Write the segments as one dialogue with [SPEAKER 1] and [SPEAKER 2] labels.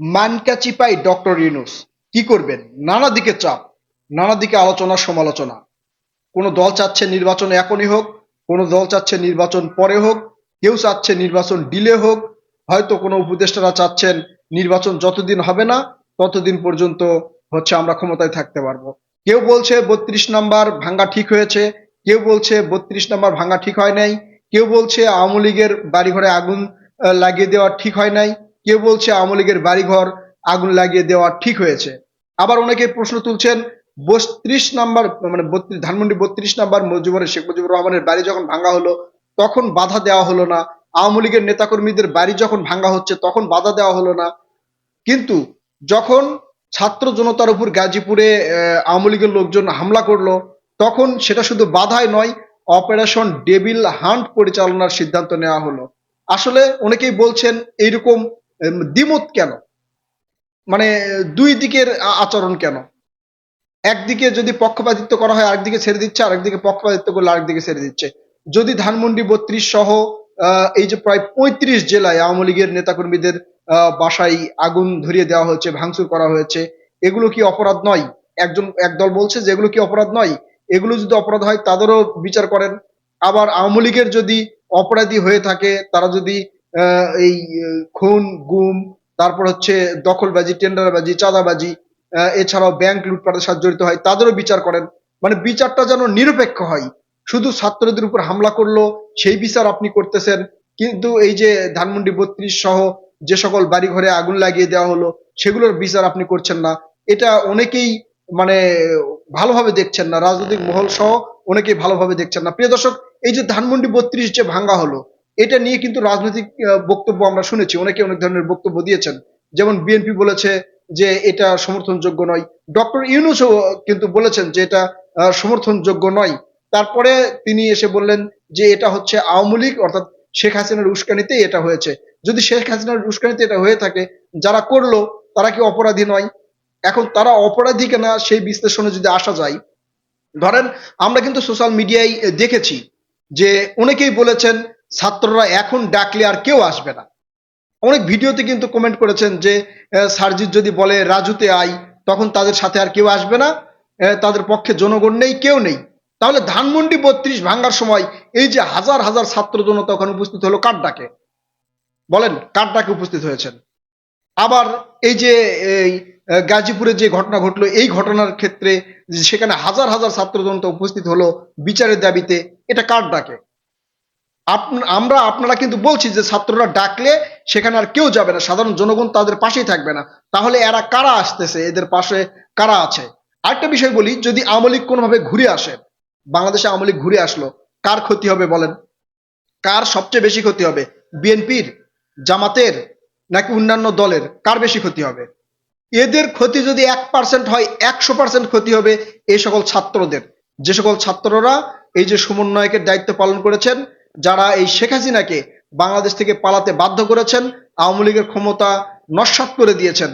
[SPEAKER 1] মানকা চিপাই doctor Yunus. কি করবেন? নানা দিকে চাপ, নানা দিকে আলোচনা, সমালোচনা। কোনো দল চাচ্ছে নির্বাচন এখনই হোক, কোনো দল চাচ্ছে নির্বাচন পরে হোক, কেউ চাচ্ছে নির্বাচন ডিলে হোক। হয়তো কোনো উপদেষ্টারা চাচ্ছেন নির্বাচন যতদিন হবে না, ততদিন পর্যন্ত হচ্ছে আমরা ক্ষমতায় থাকতে পারব। কেউ বলছে বত্রিশ নাম্বার ভাঙ্গা ঠিক হয়েছে, কেউ বলছে বত্রিশ নাম্বার ভাঙ্গা ঠিক হয় নাই, কেউ বলছে আওয়ামী লীগের বাড়িঘরে আগুন লাগিয়ে দেওয়া ঠিক হয় নাই। কেউ বলছে আওয়ামী লীগের বাড়িঘর আগুন লাগিয়ে দেওয়া ঠিক হয়েছে। আবার অনেকে প্রশ্ন তুলছেন, বত্রিশ নাম্বার মানে বত্রিশ, ধানমন্ডি বত্রিশ নাম্বার মুজিবুর শেখ মুজিবুর রহমানের বাড়ি যখন ভাঙ্গা হলো, তখন বাধা দেওয়া হলো না। আওয়ামী লীগের নেতাকর্মীদের বাড়ি যখন ভাঙ্গা হচ্ছে, তখন বাধা দেওয়া হলো না। কিন্তু যখন ছাত্র জনতার উপর গাজীপুরে আওয়ামী লীগের লোকজন হামলা করল, তখন সেটা শুধু বাধাই নয়, অপারেশন ডেভিল হান্ট পরিচালনার সিদ্ধান্ত নেওয়া হলো। আসলে অনেকেই বলছেন, এইরকম দ্বিমত কেন? মানে দুই দিকের আচরণ কেন? একদিকে যদি পক্ষপাতিত্ব করা হয়, আরেকদিকে ছেড়ে দিচ্ছে, আরেকদিকে পক্ষপাতিত্ব করলে আরেকদিকে ছেড়ে দিচ্ছে। যদি ধানমন্ডি বত্রিশ সহ এই যে প্রায় পঁয়ত্রিশ জেলায় আওয়ামী লীগের নেতাকর্মীদের বাসায় আগুন ধরিয়ে দেওয়া হয়েছে, ভাঙচুর করা হয়েছে, এগুলো কি অপরাধ নয়? একজন, একদল বলছে যে এগুলো কি অপরাধ নয়? এগুলো যদি অপরাধ হয়, তাদেরও বিচার করেন। আবার আওয়ামী লীগের যদি অপরাধী হয়ে থাকে, তারা যদি এই খুন, গুম, তারপর হচ্ছে দখলবাজি, টেন্ডারবাজি, চাঁদাবাজি এছাড়াও ব্যাংক লুটপাটের সাথে জড়িত হয়, তাদেরও বিচার করেন। মানে বিচারটা যেন নিরপেক্ষ হয়। শুধু ছাত্রদের উপর হামলা করল, সেই বিচার আপনি করতেছেন। কিন্তু এই যে ধানমন্ডি বত্রিশ সহ যে সকল বাড়ি ঘরে আগুন লাগিয়ে দেওয়া হলো, সেগুলোর বিচার আপনি করছেন না। এটা অনেকেই মানে ভালোভাবে দেখছেন না। রাজনৈতিক মহল সহ অনেকেই ভালোভাবে দেখছেন না। প্রিয় দর্শক, এই যে ধানমন্ডি বত্রিশ যে ভাঙ্গা হলো এটা নিয়ে কিন্তু রাজনৈতিক বক্তব্য আমরা শুনেছি। অনেকে অনেক ধরনের বক্তব্য দিয়েছেন। যেমন বিএনপি বলেছে যে এটা সমর্থনযোগ্য নয়। ডক্টর ইউনুসও কিন্তু বলেছেন যে এটা সমর্থনযোগ্য নয়। তারপরে তিনি এসে বললেন যে এটা হচ্ছে আওয়ামী লীগ, অর্থাৎ শেখ হাসিনার উস্কানিতে এটা হয়েছে। যদি শেখ হাসিনার উস্কানিতে এটা হয়ে থাকে, যারা করল, তারা কি অপরাধী নয়? এখন তারা অপরাধী কিনা সেই বিশ্লেষণে যদি আসা যায়, ধরেন আমরা কিন্তু সোশ্যাল মিডিয়ায় দেখেছি যে অনেকেই বলেছেন ছাত্ররা এখন ডাকলে আর কেউ আসবে না। অনেক ভিডিওতে কিন্তু কমেন্ট করেছেন যে সারজিৎ যদি বলে, রাজুতে আই তখন তাদের সাথে আর কেউ আসবে না। তাদের পক্ষে জনগণ নেই, কেউ নেই। তাহলে ধানমন্ডি বত্রিশ ভাঙ্গার সময় এই যে হাজার হাজার ছাত্র জনতা ওখানে উপস্থিত হলো কার ডাকে? বলেন, কার ডাকে উপস্থিত হয়েছেন? আবার এই যে, এই গাজীপুরে যে ঘটনা ঘটলো, এই ঘটনার ক্ষেত্রে সেখানে হাজার হাজার ছাত্র জনতা উপস্থিত হলো বিচারের দাবিতে, এটা কার ডাকে? আমরা আপনারা কিন্তু বলছি যে ছাত্ররা ডাকলে সেখানে আর কেউ যাবে না, সাধারণ জনগণ তাদের পাশেই থাকবে না। তাহলে এরা কারা আসতেছে? এদের পাশে কারা আছে? আরেকটা বিষয় বলি, যদি আওয়ামী লীগ কোনোভাবে ঘুরে আসে, বাংলাদেশে আওয়ামী লীগ ঘুরে আসলো, কার ক্ষতি হবে বলেন? কার সবচেয়ে বেশি ক্ষতি হবে? বিএনপির, জামাতের, নাকি অন্যান্য দলের? কার বেশি ক্ষতি হবে? এদের ক্ষতি যদি এক পার্সেন্ট হয়, একশো পার্সেন্ট ক্ষতি হবে এই সকল ছাত্রদের। যে সকল ছাত্ররা এই যে সমন্বয়কের দায়িত্ব পালন করেছেন যারা এই শেখ হাসিনাকে বাংলাদেশ থেকে পালাতে বাধ্য করেছেন, আওয়ামী লীগের ক্ষমতা নস্বাত করে দিয়েছেন,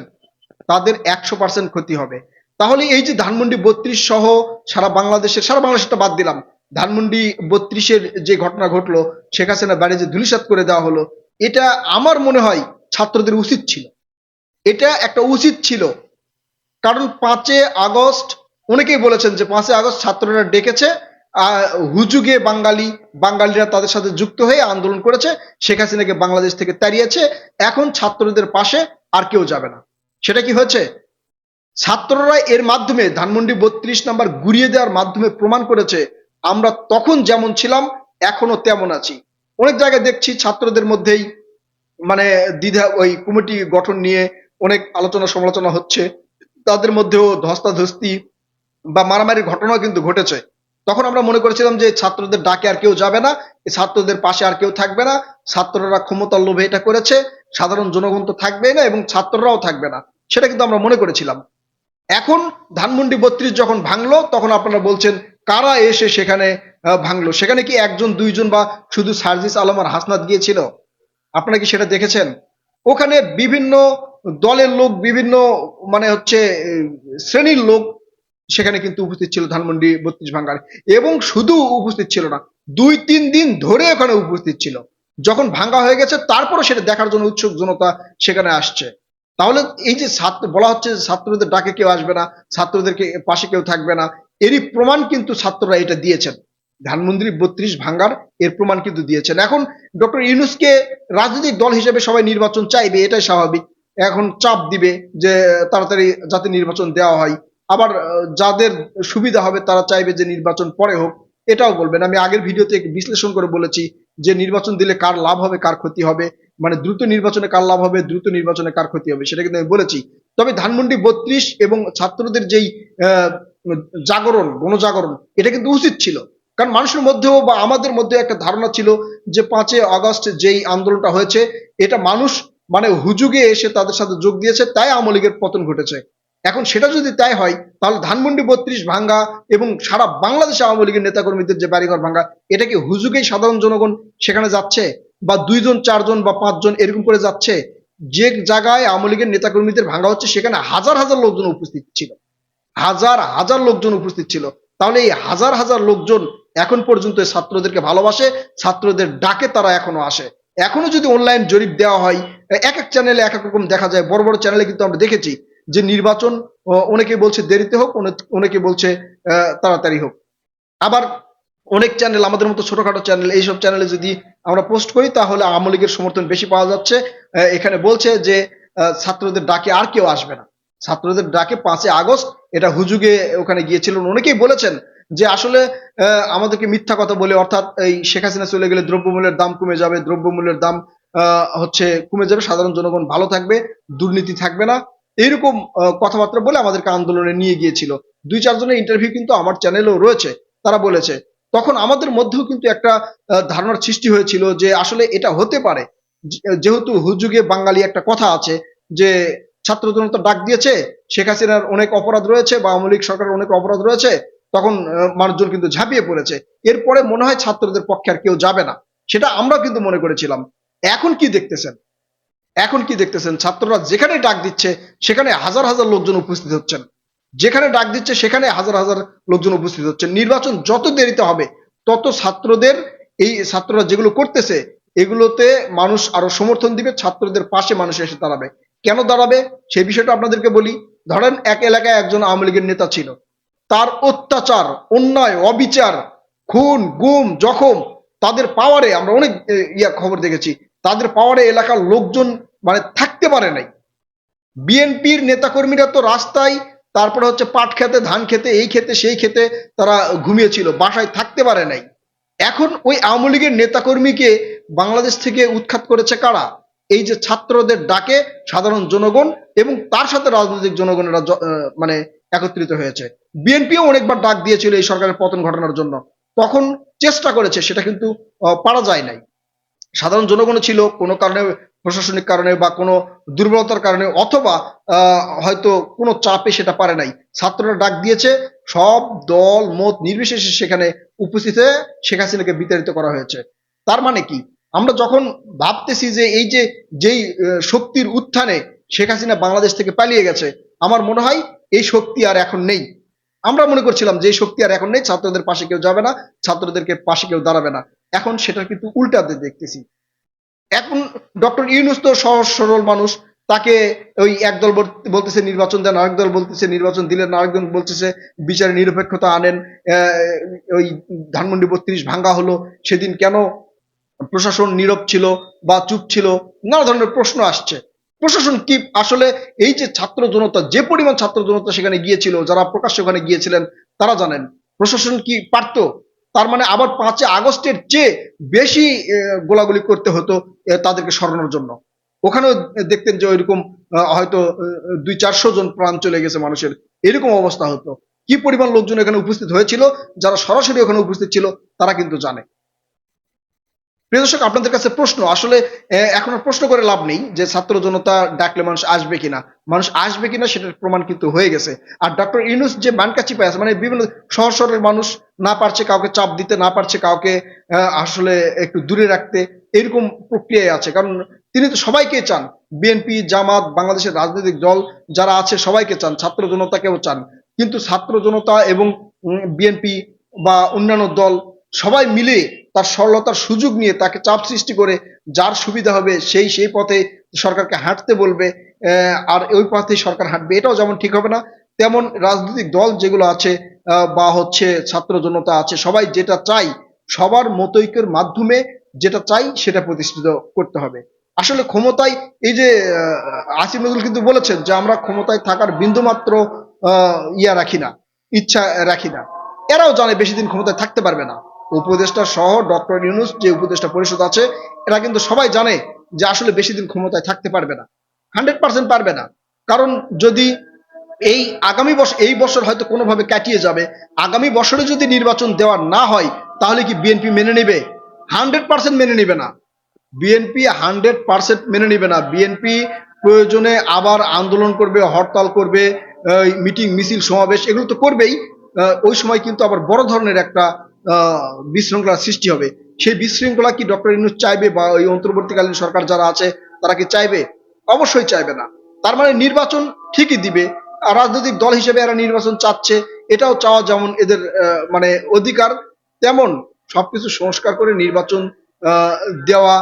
[SPEAKER 1] তাদের একশো পার্সেন্ট ক্ষতি হবে। তাহলে এই যে ধানমন্ডি বত্রিশ সহ সারা বাংলাদেশের, সারা বাংলাদেশটা বাদ দিলাম, ধানমন্ডি বত্রিশের যে ঘটনা ঘটলো, শেখ হাসিনা বাড়ি যে ধুলিসাত করে দেওয়া হলো, এটা আমার মনে হয় ছাত্রদের উচিত ছিল। এটা একটা উচিত ছিল। কারণ পাঁচে আগস্ট, অনেকেই বলেছেন যে পাঁচে আগস্ট ছাত্ররা ডেকেছে হুজুগে বাঙালি, বাঙালিরা তাদের সাথে যুক্ত হয়ে আন্দোলন করেছে। শেখ হাসিনাকে বাংলাদেশ থেকে তাড়িয়েছে। এখন ছাত্রদের পাশে আর কেউ যাবে না। সেটা কি হয়েছে? ছাত্ররা এর মাধ্যমে ধানমন্ডি বত্রিশ নাম্বার ঘুরিয়ে দেওয়ার মাধ্যমে প্রমাণ করেছে, আমরা তখন যেমন ছিলাম, এখনও তেমন আছি। অনেক জায়গায় দেখছি ছাত্রদের মধ্যেই মানে দ্বিধা, ওই কমিটি গঠন নিয়ে অনেক আলোচনা সমালোচনা হচ্ছে। তাদের মধ্যেও ধস্তাধস্তি বা মারামারির ঘটনাও কিন্তু ঘটেছে। তখন আমরা মনে করেছিলাম যে ছাত্রদের ডাকে আর কেউ যাবে না ছাত্রদের পাশে আর কেউ থাকবে না, ছাত্ররা ক্ষমতার লোভে এটা করেছে, সাধারণ জনগণ তো থাকবেই না এবং ছাত্ররাও থাকবে না, সেটা কিন্তু আমরা মনে করেছিলাম। এখন ধানমন্ডি বত্রিশ যখন ভাঙলো, তখন আপনারা বলছেন, কারা এসে সেখানে ভাঙলো? সেখানে কি একজন, দুইজন বা শুধু সার্জিস আলম আর হাসনাত গিয়েছিল? আপনারা কি সেটা দেখেছেন? ওখানে বিভিন্ন দলের লোক, বিভিন্ন মানে হচ্ছে শ্রেণির লোক সেখানে কিন্তু উপস্থিত ছিল ধানমন্ডি বত্রিশ ভাঙ্গার। এবং শুধু উপস্থিত ছিল না, দুই তিন দিন ধরে ওখানে উপস্থিত ছিল। যখন ভাঙ্গা হয়ে গেছে তারপরে সেটা দেখার জন্য উৎসুক জনতা সেখানে আসছে। তাহলে এই যে ছাত্র, বলা হচ্ছে ছাত্রদের ডাকে কেউ আসবে না, ছাত্রদেরকে পাশে কেউ থাকবে না, এরই প্রমাণ কিন্তু ছাত্ররা এটা দিয়েছেন। ধানমন্ত্রী বত্রিশ ভাঙ্গার এর প্রমাণ কিন্তু দিয়েছেন। এখন ডক্টর ইউনুসকে রাজনৈতিক দল হিসেবে সবাই নির্বাচন চাইবে, এটাই স্বাভাবিক। এখন চাপ দিবে যে তাড়াতাড়ি যাতে নির্বাচন দেওয়া হয়। আবার যাদের সুবিধা হবে তারা চাইবে যে নির্বাচন পরে হোক, এটাও বলবেন। আমি আগের ভিডিওতে বিশ্লেষণ করে বলেছি যে নির্বাচন দিলে কার লাভ হবে, কার ক্ষতি হবে। মানে দ্রুত নির্বাচনে কার লাভ হবে, দ্রুত নির্বাচনে কার ক্ষতি হবে, সেটা কিন্তু আমি বলেছি। তবে ধানমন্ডি বত্রিশ এবং ছাত্রদের যেই জাগরণ, গণজাগরণ, এটা কিন্তু উচিত ছিল। কারণ মানুষের মধ্যেও বা আমাদের মধ্যে একটা ধারণা ছিল যে পাঁচে আগস্ট যেই আন্দোলনটা হয়েছে, এটা মানুষ মানে হুজুগে এসে তাদের সাথে যোগ দিয়েছে, তাই আওয়ামী লীগের পতন ঘটেছে। এখন সেটা যদি তাই হয়, তাহলে ধানমন্ডি বত্রিশ ভাঙ্গা এবং সারা বাংলাদেশে আওয়ামী লীগের নেতাকর্মীদের যে বাড়িঘর ভাঙ্গা, এটা কি হুজুগেই সাধারণ জনগণ সেখানে যাচ্ছে? বা দুইজন, চারজন বা পাঁচজন এরকম করে যাচ্ছে? যে জায়গায় আওয়ামী লীগের নেতাকর্মীদের ভাঙ্গা হচ্ছে, সেখানে হাজার হাজার লোকজন উপস্থিত ছিল। হাজার হাজার লোকজন উপস্থিত ছিল। তাহলে এই হাজার হাজার লোকজন এখন পর্যন্ত ছাত্রদেরকে ভালোবাসে, ছাত্রদের ডাকে তারা এখনও আসে। এখনও যদি অনলাইন জরিপ দেওয়া হয়, এক এক চ্যানেলে এক এক রকম দেখা যায়, বড় বড় চ্যানেলে কিন্তু আমরা দেখেছি। যে নির্বাচন অনেকে বলছে দেরিতে হোক অনেকে বলছে তাড়াতাড়ি হোক। আবার অনেক চ্যানেল আমাদের মতো ছোটখাটো চ্যানেল এইসব চ্যানেলে যদি আমরা পোস্ট করি, তাহলে আওয়ামী লীগের সমর্থন বেশি পাওয়া যাচ্ছে। এখানে বলছে যে ছাত্রদের ডাকে আর কেউ আসবে না। ছাত্রদের ডাকে পাঁচে আগস্ট, এটা হুজুগে ওখানে গিয়েছিলেন। অনেকেই বলেছেন যে আসলে আমাদেরকে মিথ্যা কথা বলে, অর্থাৎ এই শেখ হাসিনা চলে গেলে দ্রব্যমূল্যের দাম কমে যাবে, দ্রব্যমূল্যের দাম হচ্ছে কমে যাবে, সাধারণ জনগণ ভালো থাকবে, দুর্নীতি থাকবে না। এইরকম কথাবার্তা বলে আমাদেরকে আন্দোলনে নিয়ে গিয়েছিল। দুই চারজনের ইন্টারভিউ কিন্তু আমার চ্যানেলেও রয়েছে, তারা বলেছে। তখন আমাদের মধ্যেও কিন্তু একটা ধারণার সৃষ্টি হয়েছিল যে আসলে এটা হতে পারে। যেহেতু হুজুগে বাঙালি একটা কথা আছে যে ছাত্র জনতা ডাক দিয়েছে, শেখ হাসিনার অনেক অপরাধ রয়েছে বা আওয়ামী লীগ সরকারের অনেক অপরাধ রয়েছে, তখন মানুষজন কিন্তু ঝাঁপিয়ে পড়েছে। এরপরে মনে হয় ছাত্রদের পক্ষে আর কেউ যাবে না। সেটা আমরা কিন্তু মনে করেছিলাম। এখন কি দেখতেছেন? এখন কি দেখতেছেন? ছাত্ররা যেখানে ডাক দিচ্ছে, সেখানে হাজার হাজার লোকজন উপস্থিত হচ্ছেন। যেখানে ডাক দিচ্ছে, সেখানে হাজার হাজার লোকজন উপস্থিত হচ্ছেন। নির্বাচন যত দেরিতে হবে, তত ছাত্রদের এই ছাত্ররা যেগুলো করতেছে, এগুলোতে মানুষ আরও সমর্থন দিবে, ছাত্রদের পাশে মানুষ এসে দাঁড়াবে। কেন দাঁড়াবে? সেই বিষয়টা আপনাদেরকে বলি। ধরেন, এক এলাকায় একজন আওয়ামী লীগের নেতা ছিল। তার অত্যাচার, অন্যায়, অবিচার, খুন, গুম, জখম, তাদের পাওয়ারে আমরা অনেক ইয়া খবর দেখেছি। তাদের পাওয়ারে এলাকার লোকজন মানে থাকতে পারে নাই। বিএনপির নেতাকর্মীরা তো রাস্তায়, তারপরে হচ্ছে পাট খেতে, ধান খেতে, এই খেতে, সেই খেতে তারা ঘুমিয়েছিল, বাসায় থাকতে পারে নাই। এখন ওই আওয়ামী লীগের নেতাকর্মীকে বাংলাদেশ থেকে উৎখাত করেছে কারা? এই যে ছাত্রদের ডাকে সাধারণ জনগণ এবং তার সাথে রাজনৈতিক জনগণেরা মানে একত্রিত হয়েছে। বিএনপিও অনেকবার ডাক দিয়েছিল এই সরকারের পতন ঘটানোর জন্য। তখন চেষ্টা করেছে, সেটা কিন্তু পারা যায় নাই। সাধারণ জনগণ ছিল, কোনো কারণে, প্রশাসনিক কারণে বা কোনো দুর্বলতার কারণে, অথবা হয়তো কোনো চাপে সেটা পারে নাই। ছাত্ররা ডাক দিয়েছে, সব দল, মত নির্বিশেষে সেখানে উপস্থিত হয়ে শেখ হাসিনাকে বিতাড়িত করা হয়েছে। তার মানে কি? আমরা যখন ভাবতেছি যে এই যে, যেই শক্তির উত্থানে শেখ হাসিনা বাংলাদেশ থেকে পালিয়ে গেছে, আমার মনে হয় এই শক্তি আর এখন নেই। আমরা মনে করছিলাম যে শক্তি আর এখন নেই, ছাত্রদের পাশে কেউ যাবে না, ছাত্রদেরকে পাশে কেউ দাঁড়াবে না। এখন সেটা কিন্তু উল্টাতে দেখতেছি। এখন ডক্টর ইউনুস তো সহজ সরল মানুষ, তাকে ওই একদল বলতেছে নির্বাচন দেন, আরেক দল বলতেছে নির্বাচন দিলেন আরেকজন বলতেছে বিচারে নিরপেক্ষতা আনেন ওই ধানমন্ডি বত্রিশ ভাঙ্গা হলো, সেদিন কেন প্রশাসন নীরব ছিল বা চুপ ছিল, নানা ধরনের প্রশ্ন আসছে। প্রশাসন কি আসলে এই যে ছাত্র জনতা, যে পরিমাণ ছাত্র জনতা সেখানে গিয়েছিল, যারা প্রকাশ্যে ওখানে গিয়েছিলেন, তারা জানেন। প্রশাসন কি পারতো তার মানে আবার পাঁচে আগস্টের চেয়ে বেশি গোলাগুলি করতে হতো তাদেরকে সরানোর জন্য। ওখানেও দেখতেন যে ওইরকম হয়তো দুই চারশো জন প্রাণ চলে গেছে মানুষের। এরকম অবস্থা হতো। কি পরিমাণ লোকজন এখানে উপস্থিত হয়েছিল, যারা সরাসরি ওখানে উপস্থিত ছিল, তারা কিন্তু জানে। প্রিয় দর্শক, আপনাদের কাছে প্রশ্ন, আসলে এখন প্রশ্ন করে লাভ নেই যে ছাত্র জনতা ডাকলে মানুষ আসবে কিনা। মানুষ আসবে কিনা সেটার প্রমাণ কিন্তু হয়ে গেছে। আর ডক্টর ইউনুস যে মানকাচি পায় আছে মানে বিভিন্ন শহর শহরের মানুষ না পারছে কাউকে চাপ দিতে, না পারছে কাউকে আসলে একটু দূরে রাখতে, এরকম প্রক্রিয়ায় আছে। কারণ তিনি তো সবাইকে চান। বিএনপি, জামাত, বাংলাদেশের রাজনৈতিক দল যারা আছে, সবাইকে চান, ছাত্র জনতাকেও চান। কিন্তু ছাত্র জনতা এবং বিএনপি বা অন্যান্য দল সবাই মিলে তার সরলতার সুযোগ নিয়ে তাকে চাপ সৃষ্টি করে যার সুবিধা হবে সেই সেই পথে সরকারকে হাঁটতে বলবে আর ওই পথেই সরকার হাঁটবে। এটাও যেমন ঠিক হবে না, তেমন রাজনৈতিক দল যেগুলো আছে বা হচ্ছে ছাত্র জনতা আছে, সবাই যেটা চাই সবার মতৈক্যের মাধ্যমে যেটা চাই সেটা প্রতিষ্ঠিত করতে হবে। আসলে ক্ষমতায় এই যে আসিফ নজরুল কিন্তু বলেছেন যে আমরা ক্ষমতায় থাকার বিন্দুমাত্র ইয়া রাখি না, ইচ্ছা রাখি না। এরাও জানে বেশি দিন ক্ষমতায় থাকতে পারবে না। উপদেষ্টা সহ ডক্টর ইউনুস যে উপদেষ্টা পরিষদ আছে, এরা কিন্তু সবাই জানে যে আসলে বেশি দিন ক্ষমতায় থাকতে পারবে না। হান্ড্রেড পার্সেন্ট পারবে না। কারণ যদি এই আগামী বছর এই বছর হয়তো কোনোভাবে কাটিয়ে যাবে। আগামী বছরে যদি নির্বাচন দেওয়া না হয়, তাহলে কি বিএনপি মেনে নেবে? হান্ড্রেড পার্সেন্ট মেনে নেবে না। বিএনপি হান্ড্রেড পার্সেন্ট মেনে নেবে না। বিএনপি প্রয়োজনে আবার আন্দোলন করবে, হরতাল করবে মিটিং, মিছিল, সমাবেশ, এগুলো তো করবেই। ওই সময় কিন্তু আবার বড় ধরনের একটা বিশৃঙ্খলার সৃষ্টি হবে। সেই বিশৃঙ্খলা কি ডক্টর ইনুস চাইবে বা ওই অন্তর্বর্তীকালীন সরকার যারা আছে, তারা কি চাইবে? অবশ্যই চাইবে না। তার মানে নির্বাচন ঠিকই দিবে। রাজনৈতিক দল হিসেবে এরা নির্বাচন চাচ্ছে, এটাও চাওয়া যেমন এদের মানে অধিকার, তেমন সবকিছু সংস্কার করে নির্বাচন দেওয়া,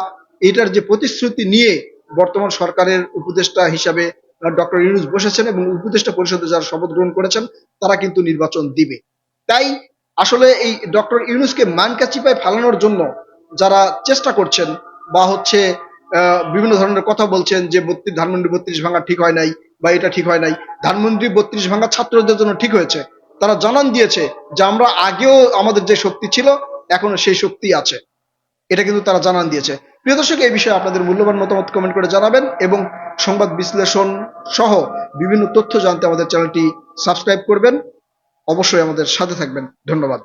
[SPEAKER 1] এটার যে প্রতিশ্রুতি নিয়ে বর্তমান সরকারের উপদেষ্টা হিসাবে ডক্টর ইউনুস বসেছেন এবং উপদেষ্টা পরিষদে যারা শপথ গ্রহণ করেছেন, তারা কিন্তু নির্বাচন দিবে। তাই আসলে এই ডক্টর ইউনুসকে মানকা চিপায় ফালানোর জন্য যারা চেষ্টা করছেন বা হচ্ছে বিভিন্ন ধরনের কথা বলছেন যে বত্রিশ, ধানমন্ডি বত্রিশ ভাঙা ঠিক হয় নাই বা এটা ঠিক হয় নাই, ধানমন্ডি বত্রিশ ভাঙা ছাত্রদের জন্য ঠিক হয়েছে। তারা জানান দিয়েছে যে আমরা আগেও আমাদের যে শক্তি ছিল, এখনও সেই শক্তি আছে। এটা কিন্তু তারা জানান দিয়েছে। প্রিয় দর্শক, এই বিষয়ে আপনাদের মূল্যবান মতামত কমেন্ট করে জানাবেন এবং সংবাদ বিশ্লেষণ সহ বিভিন্ন তথ্য জানতে আমাদের চ্যানেলটি সাবস্ক্রাইব করবেন। অবশ্যই আমাদের সাথে থাকবেন। ধন্যবাদ।